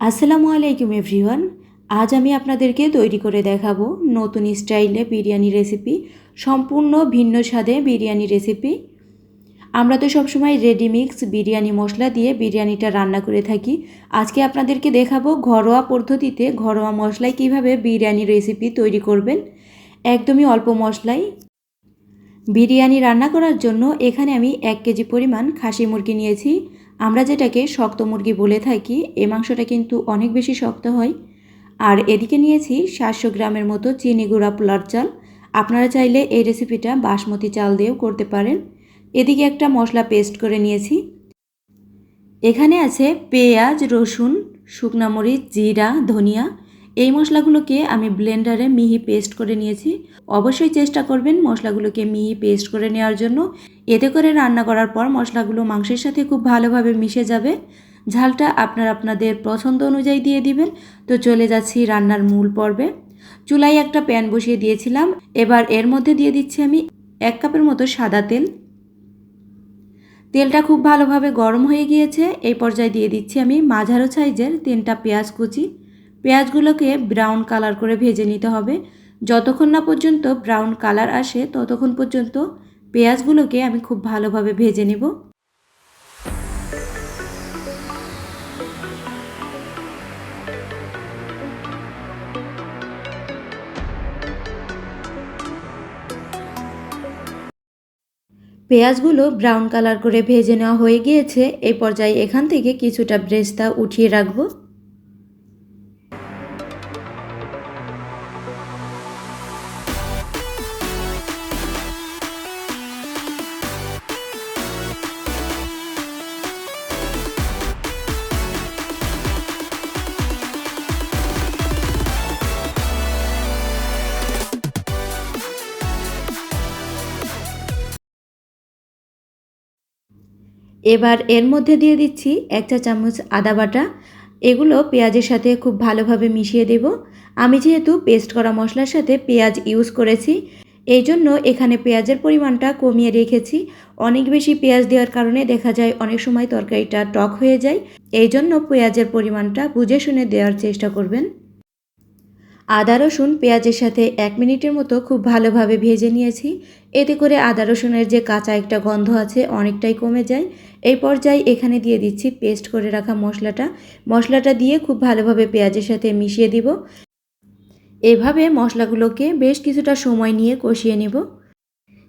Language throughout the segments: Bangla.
আসসালামু আলাইকুম এভরিওয়ান। আজ আমি আপনাদেরকে তৈরি করে দেখাবো নতুন স্টাইলে বিরিয়ানি রেসিপি, সম্পূর্ণ ভিন্ন স্বাদে বিরিয়ানি রেসিপি। আমরা তো সবসময় রেডিমিক্স বিরিয়ানি মশলা দিয়ে বিরিয়ানিটা রান্না করে থাকি। আজকে আপনাদেরকে দেখাবো ঘরোয়া পদ্ধতিতে ঘরোয়া মশলায় কীভাবে বিরিয়ানি রেসিপি তৈরি করবেন। একদমই অল্প মশলায়। বিরিয়ানি রান্না করার জন্য এখানে আমি এক কেজি পরিমাণ খাসি মুরগি নিয়েছি। আমরা যেটাকে শক্ত মুরগি বলে থাকি, এ মাংসটা কিন্তু অনেক বেশি শক্ত হয়। আর এদিকে নিয়েছি সাতশো গ্রামের মতো চিনি গুঁড়া পোলার চাল। আপনারা চাইলে এই রেসিপিটা বাসমতি চাল দিয়েও করতে পারেন। এদিকে একটা মশলা পেস্ট করে নিয়েছি। এখানে আছে পেঁয়াজ, রসুন, শুকনা মরিচ, জিরা, ধনিয়া এই মশলাগুলোকে আমি ব্লেন্ডারে মিহি পেস্ট করে নিয়েছি। অবশ্যই চেষ্টা করবেন মশলাগুলোকে মিহি পেস্ট করে নেওয়ার জন্য। এতে করে রান্না করার পর মশলাগুলো মাংসের সাথে খুব ভালোভাবে মিশে যাবে। ঝালটা আপনার আপনাদের পছন্দ অনুযায়ী দিয়ে দিবেন। তো চলে যাচ্ছি রান্নার মূল পর্বে। চুলায় একটা প্যান বসিয়ে দিয়েছিলাম। এবার এর মধ্যে দিয়ে দিচ্ছি আমি এক কাপের মতো সাদা তেল। তেলটা খুব ভালোভাবে গরম হয়ে গিয়েছে। এই পর্যায়ে দিয়ে দিচ্ছি আমি মাঝারো সাইজের তিনটা পেঁয়াজ কুচি। পেঁয়াজগুলোকে ব্রাউন কালার করে ভেজে নিতে হবে। যতক্ষণ না পর্যন্ত ব্রাউন কালার আসে, ততক্ষণ পর্যন্ত পেঁয়াজগুলোকে আমি খুব ভালোভাবে ভেজে নেব। পেঁয়াজগুলো ব্রাউন কালার করে ভেজে নেওয়া হয়ে গিয়েছে। এই পর্যায়ে এখান থেকে কিছুটা ব্রেস্তা উঠিয়ে রাখব। এবার এর মধ্যে দিয়ে দিচ্ছি এক চা চামচ আদা বাটা। এগুলো পেঁয়াজের সাথে খুব ভালোভাবে মিশিয়ে দেব। আমি যেহেতু পেস্ট করা মশলার সাথে পেঁয়াজ ইউজ করেছি, এই জন্য এখানে পেঁয়াজের পরিমাণটা কমিয়ে রেখেছি। অনেক বেশি পেঁয়াজ দেওয়ার কারণে দেখা যায় অনেক সময় তরকারিটা টক হয়ে যায়। এই জন্য পেঁয়াজের পরিমাণটা বুঝে শুনে দেওয়ার চেষ্টা করবেন। আদা রসুন পেঁয়াজের সাথে এক মিনিটের মতো খুব ভালোভাবে ভেজে নিয়েছি। এতে করে আদা রসুনের যে কাঁচা একটা গন্ধ আছে অনেকটাই কমে যায়। এই পর্যায়ে এখানে দিয়ে দিচ্ছি পেস্ট করে রাখা মশলাটা। মশলাটা দিয়ে খুব ভালোভাবে পেঁয়াজের সাথে মিশিয়ে দিব। এভাবে মশলাগুলোকে বেশ কিছুটা সময় নিয়ে কষিয়ে নেব।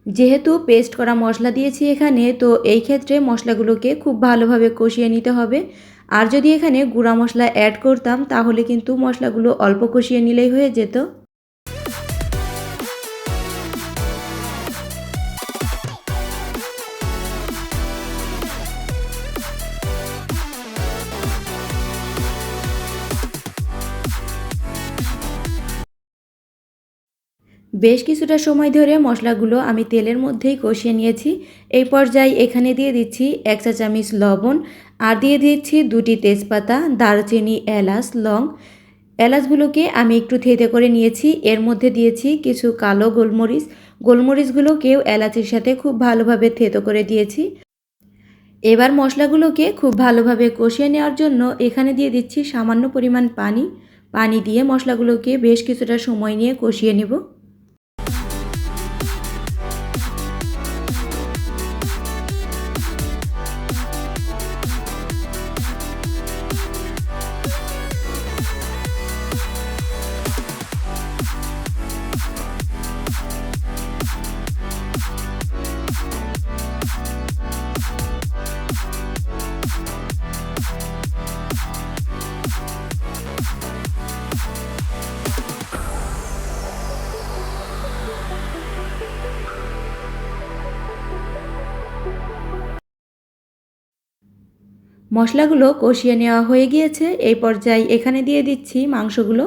যেহেতু পেস্ট করা মশলা দিয়েছি এখানে, তো এই ক্ষেত্রে মশলাগুলোকে খুব ভালোভাবে কষিয়ে নিতে হবে। আর যদি এখানে গুঁড়া মশলা অ্যাড করতাম, তাহলে কিন্তু মশলাগুলো অল্প কষিয়ে নিলেই হয়ে যেত। বেশ কিছুটা সময় ধরে মশলাগুলো আমি তেলের মধ্যেই কষিয়ে নিয়েছি। এই পর্যায়ে এখানে দিয়ে দিচ্ছি এক চা চামচ লবণ আর দিয়ে দিচ্ছি দুটি তেজপাতা, দারচিনি, এলাচ, লং। এলাচগুলোকে আমি একটু থেতে করে নিয়েছি। এর মধ্যে দিয়েছি কিছু কালো গোলমরিচ। গোলমরিচগুলোকেও এলাচের সাথে খুব ভালোভাবে থেতো করে দিয়েছি। এবার মশলাগুলোকে খুব ভালোভাবে কষিয়ে নেওয়ার জন্য এখানে দিয়ে দিচ্ছি সামান্য পরিমাণ পানি। পানি দিয়ে মশলাগুলোকে বেশ কিছুটা সময় নিয়ে কষিয়ে নেব। মশলাগুলো কষিয়ে নেওয়া হয়ে গিয়েছে। এই পর্যায়ে এখানে দিয়ে দিচ্ছি মাংসগুলো।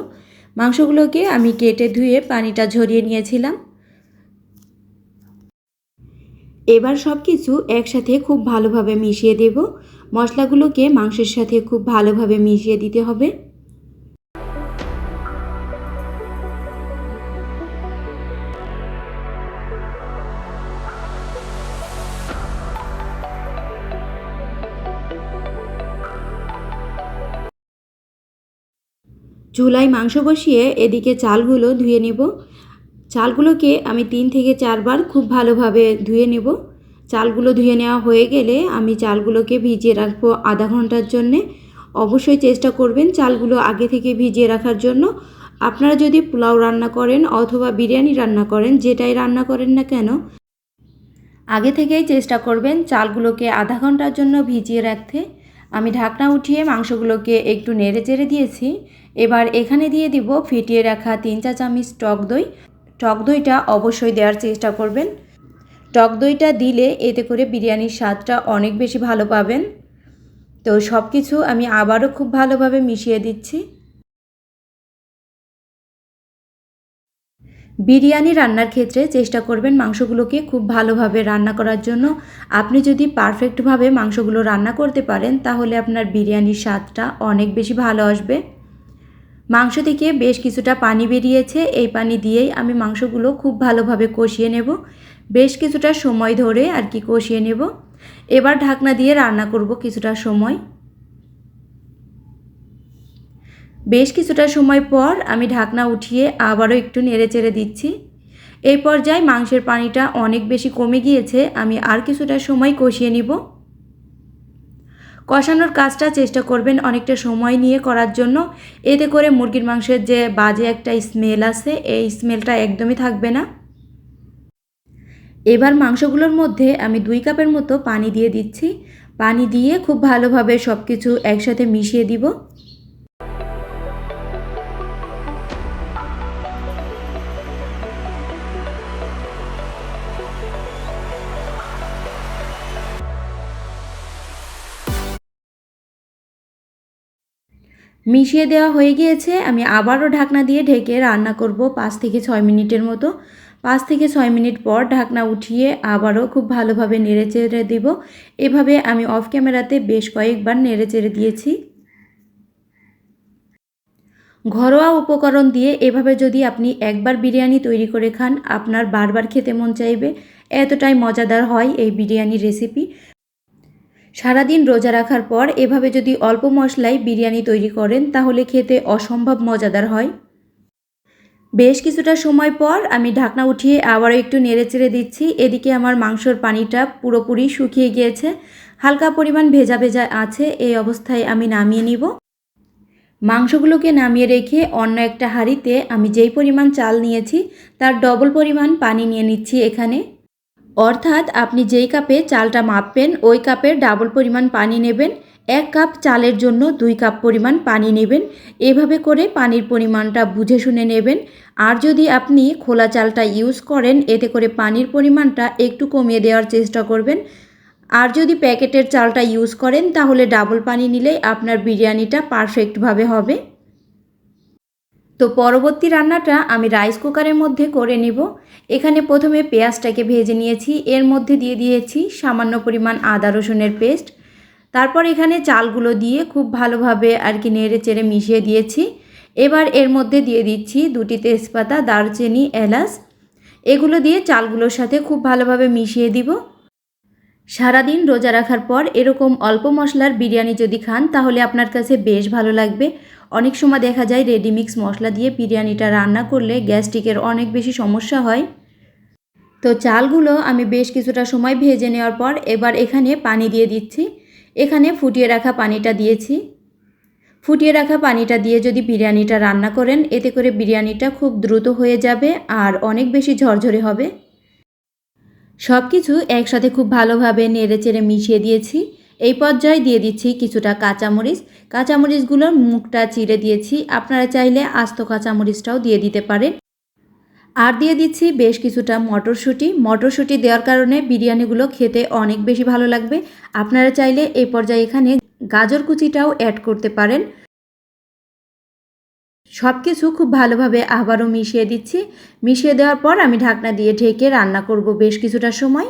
মাংসগুলোকে আমি কেটে ধুয়ে পানিটা ঝরিয়ে নিয়েছিলাম। এবার সব কিছু একসাথে খুব ভালোভাবে মিশিয়ে দেব। মশলাগুলোকে মাংসের সাথে খুব ভালোভাবে মিশিয়ে দিতে হবে। চুলায় মাংস বসিয়ে এদিকে চালগুলো ধুয়ে নেব। চালগুলোকে আমি তিন থেকে চারবার খুব ভালোভাবে ধুয়ে নেব। চালগুলো ধুয়ে নেওয়া হয়ে গেলে আমি চালগুলোকে ভিজিয়ে রাখব আধা ঘণ্টার জন্যে। অবশ্যই চেষ্টা করবেন চালগুলো আগে থেকে ভিজিয়ে রাখার জন্য। আপনারা যদি পোলাও রান্না করেন অথবা বিরিয়ানি রান্না করেন, যেটাই রান্না করেন না কেন, আগে থেকেই চেষ্টা করবেন চালগুলোকে আধা ঘণ্টার জন্য ভিজিয়ে রাখতে। আমি ঢাকনা উঠিয়ে মাংসগুলোকে একটু নেড়ে চেড়ে দিয়েছি। এবার এখানে দিয়ে দিব ফিটিয়ে রাখা তিন চা চামচ টক দই। টক দইটা অবশ্যই দেওয়ার চেষ্টা করবেন। টক দইটা দিলে এতে করে বিরিয়ানির স্বাদটা অনেক বেশি ভালো পাবেন। তো সব কিছু আমি আবারও খুব ভালোভাবে মিশিয়ে দিচ্ছি। বিরিয়ানি রান্নার ক্ষেত্রে চেষ্টা করবেন মাংসগুলোকে খুব ভালোভাবে রান্না করার জন্য। আপনি যদি পারফেক্টভাবে মাংসগুলো রান্না করতে পারেন, তাহলে আপনার বিরিয়ানির স্বাদটা অনেক বেশি ভালো আসবে। মাংস থেকে বেশ কিছুটা পানি বেরিয়েছে। এই পানি দিয়েই আমি মাংসগুলো খুব ভালোভাবে কষিয়ে নেব। বেশ কিছুটা সময় ধরে আর কি কষিয়ে নেব। এবার ঢাকনা দিয়ে রান্না করব কিছুটা সময়। বেশ কিছুটা সময় পর আমি ঢাকনা উঠিয়ে আবারও একটু নেড়ে চেড়ে দিচ্ছি। এই পর্যায়ে মাংসের পানিটা অনেক বেশি কমে গিয়েছে। আমি আর কিছুটা সময় কষিয়ে নিব। কষানোর কাজটা চেষ্টা করবেন অনেকটা সময় নিয়ে করার জন্য। এতে করে মুরগির মাংসের যে বাজে একটা স্মেল আছে, এই স্মেলটা একদমই থাকবে না। এবার মাংসগুলোর মধ্যে আমি দুই কাপের মতো পানি দিয়ে দিচ্ছি। পানি দিয়ে খুব ভালোভাবে সব কিছু একসাথে মিশিয়ে দিব। মিশিয়ে দেওয়া হয়ে গিয়েছে। আমি আবারও ঢাকনা দিয়ে ঢেকে রান্না করব পাঁচ থেকে ছয় মিনিটের মতো। পাঁচ থেকে ছয় মিনিট পর ঢাকনা উঠিয়ে আবারও খুব ভালোভাবে নেড়ে চেড়ে দিব। এভাবে আমি অফ ক্যামেরাতে বেশ কয়েকবার নেড়ে চেড়ে দিয়েছি। ঘরোয়া উপকরণ দিয়ে এভাবে যদি আপনি একবার বিরিয়ানি তৈরি করে খান, আপনার বারবার খেতে মন চাইবে। এতটাই মজাদার হয় এই বিরিয়ানি রেসিপি। সারাদিন রোজা রাখার পর এভাবে যদি অল্প মশলায় বিরিয়ানি তৈরি করেন, তাহলে খেতে অসম্ভব মজাদার হয়। বেশ কিছুটা সময় পর আমি ঢাকনা উঠিয়ে আবারও একটু নেড়ে চেড়ে দিচ্ছি। এদিকে আমার মাংসর পানিটা পুরোপুরি শুকিয়ে গিয়েছে। হালকা পরিমাণ ভেজা ভেজা আছে, এই অবস্থায় আমি নামিয়ে নিব। মাংসগুলোকে নামিয়ে রেখে অন্য একটা হাঁড়িতে আমি যেই পরিমাণ চাল নিয়েছি, তার ডবল পরিমাণ পানি নিয়ে নিচ্ছি এখানে। অর্থাৎ আপনি যেই কাপে চালটা মাপবেন, ওই কাপের ডাবল পরিমাণ পানি নেবেন, এক কাপ চালের জন্য দুই কাপ পরিমাণ পানি নেবেন, এভাবে করে পানির পরিমাণটা বুঝে শুনে নেবেন। আর যদি আপনি খোলা চালটা ইউজ করেন, এতে করে পানির পরিমাণটা একটু কমিয়ে দেওয়ার চেষ্টা করবেন। আর যদি প্যাকেটের চালটা ইউজ করেন, তাহলে ডাবল পানি নিলেই আপনার বিরিয়ানিটা পারফেক্টভাবে হবে। তো পরবর্তী রান্নাটা আমি রাইস কুকারের মধ্যে করে নিব। এখানে প্রথমে পেঁয়াজটাকে ভেজে নিয়েছি। এর মধ্যে দিয়ে দিয়েছি সামান্য পরিমাণ আদা রসুনের পেস্ট। তারপর এখানে চালগুলো দিয়ে খুব ভালোভাবে আর কি নেড়ে চেড়ে মিশিয়ে দিয়েছি। এবার এর মধ্যে দিয়ে দিচ্ছি দুটি তেজপাতা, দারচিনি, এলাচ। এগুলো দিয়ে চালগুলোর সাথে খুব ভালোভাবে মিশিয়ে দিব। সারাদিন রোজা রাখার পর এরকম অল্প মশলার বিরিয়ানি যদি খান, তাহলে আপনার কাছে বেশ ভালো লাগবে। অনেক সময় দেখা যায় রেডিমিক্স মশলা দিয়ে বিরিয়ানিটা রান্না করলে গ্যাস্ট্রিকের অনেক বেশি সমস্যা হয়। তো চালগুলো আমি বেশ কিছুটা সময় ভেজে নেওয়ার পর এবার এখানে পানি দিয়ে দিচ্ছি। এখানে ফুটিয়ে রাখা পানিটা দিয়েছি। ফুটিয়ে রাখা পানিটা দিয়ে যদি বিরিয়ানিটা রান্না করেন, এতে করে বিরিয়ানিটা খুব দ্রুত হয়ে যাবে আর অনেক বেশি ঝরঝরে হবে। সব কিছু একসাথে খুব ভালোভাবে নেড়ে চেড়ে মিশিয়ে দিয়েছি। এই পর্যায়ে দিয়ে দিচ্ছি কিছুটা কাঁচামরিচ। কাঁচামরিচগুলোর মুখটা চিড়ে দিয়েছি। আপনারা চাইলে আস্ত কাঁচামরিচটাও দিয়ে দিতে পারেন। আর দিয়ে দিচ্ছি বেশ কিছুটা মটরশুঁটি। মটরশুঁটি দেওয়ার কারণে বিরিয়ানিগুলো খেতে অনেক বেশি ভালো লাগবে। আপনারা চাইলে এই পর্যায়ে এখানে গাজর কুচিটাও অ্যাড করতে পারেন। সব কিছু খুব ভালোভাবে আবারও মিশিয়ে দিচ্ছি। মিশিয়ে দেওয়ার পর আমি ঢাকনা দিয়ে ঢেকে রান্না করব বেশ কিছুটা সময়।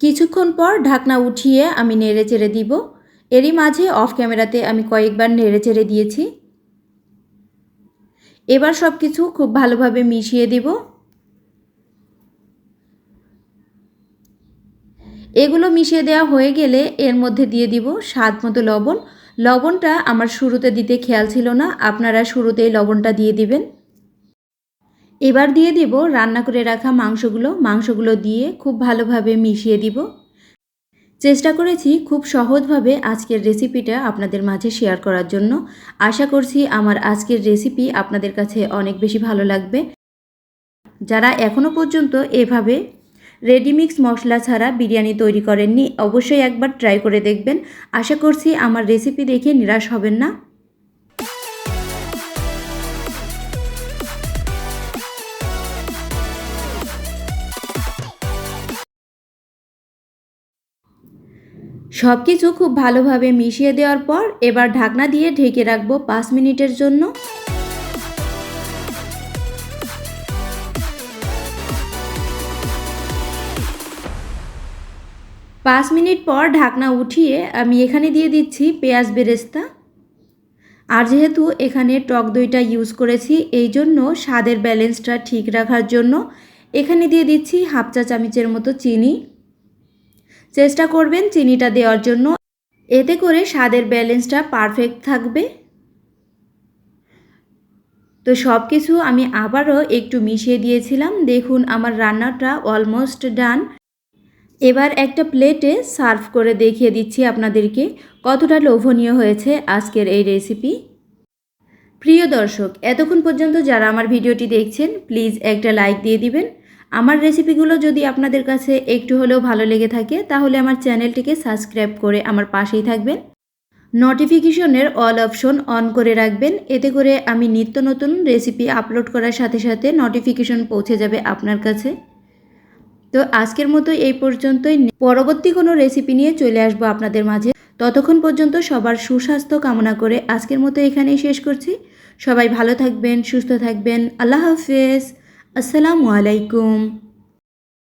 কিছুক্ষণ পর ঢাকনা উঠিয়ে আমি নেড়ে চেড়ে দিব। এরই মাঝে অফ ক্যামেরাতে আমি কয়েকবার নেড়ে চেড়ে দিয়েছি। এবার সব কিছু খুব ভালোভাবে মিশিয়ে দিব। এগুলো মিশিয়ে দেওয়া হয়ে গেলে এর মধ্যে দিয়ে দিব স্বাদ মতো লবণ। লবণটা আমার শুরুতে দিতে খেয়াল ছিল না, আপনারা শুরুতেই লবণটা দিয়ে দিবেন। এবার দিয়ে দিব রান্না করে রাখা মাংসগুলো। মাংসগুলো দিয়ে খুব ভালোভাবে মিশিয়ে দিব। চেষ্টা করেছি খুব সহজভাবে আজকের রেসিপিটা আপনাদের মাঝে শেয়ার করার জন্য। আশা করছি আমার আজকের রেসিপি আপনাদের কাছে অনেক বেশি ভালো লাগবে। যারা এখনও পর্যন্ত এভাবে রেডিমিক্স মশলা ছাড়া বিরিয়ানি তৈরি করেননি, অবশ্যই একবার ট্রাই করে দেখবেন। আশা করছি আমার রেসিপি দেখে নিরাশ হবেন না। সব কিছু খুব ভালোভাবে মিশিয়ে দেওয়ার পর এবার ঢাকনা দিয়ে ঢেকে রাখব পাঁচ মিনিটের জন্য। পাঁচ মিনিট পর ঢাকনা উঠিয়ে আমি এখানে দিয়ে দিচ্ছি পেঁয়াজ বেরেস্তা। আর যেহেতু এখানে টক দইটা ইউজ করেছি, এই জন্য স্বাদের ব্যালেন্সটা ঠিক রাখার জন্য এখানে দিয়ে দিচ্ছি হাফ চা চামচের মতো চিনি। চেষ্টা করবেন চিনিটা দেওয়ার জন্য। এতে করে স্বাদের ব্যালেন্সটা পারফেক্ট থাকবে। তো সব কিছু আমি আবারও একটু মিশিয়ে দিয়েছিলাম। দেখুন, আমার রান্নাটা অলমোস্ট ডান এবার একটা প্লেটে সার্ভ করে দেখিয়ে দিচ্ছি আপনাদেরকে কতটা লোভনীয় হয়েছে আজকের এই রেসিপি প্রিয় দর্শক, এতক্ষণ পর্যন্ত যারা আমার ভিডিওটি দেখছেন প্লিজ একটা লাইক দিয়ে দিবেন। আমার রেসিপিগুলো যদি আপনাদের কাছে একটু হলেও ভালো লেগে থাকে, তাহলে আমার চ্যানেলটিকে সাবস্ক্রাইব করে আমার পাশেই থাকবেন। নোটিফিকেশনের অল অপশন অন করে রাখবেন, এতে করে আমি নিত্য নতুন রেসিপি আপলোড করার সাথে সাথে নোটিফিকেশন পৌঁছে যাবে আপনার কাছে। তো আজকের মতো এই পর্যন্তই, পরবর্তী কোনো রেসিপি নিয়ে চলে আসব আপনাদের মাঝে। ততক্ষণ পর্যন্ত সবার সুস্বাস্থ্য কামনা করে আজকের মতো এখানেই শেষ করছি। সবাই ভালো থাকবেন, সুস্থ থাকবেন, আল্লাহ হাফেজ। আসসালামু আলাইকুম।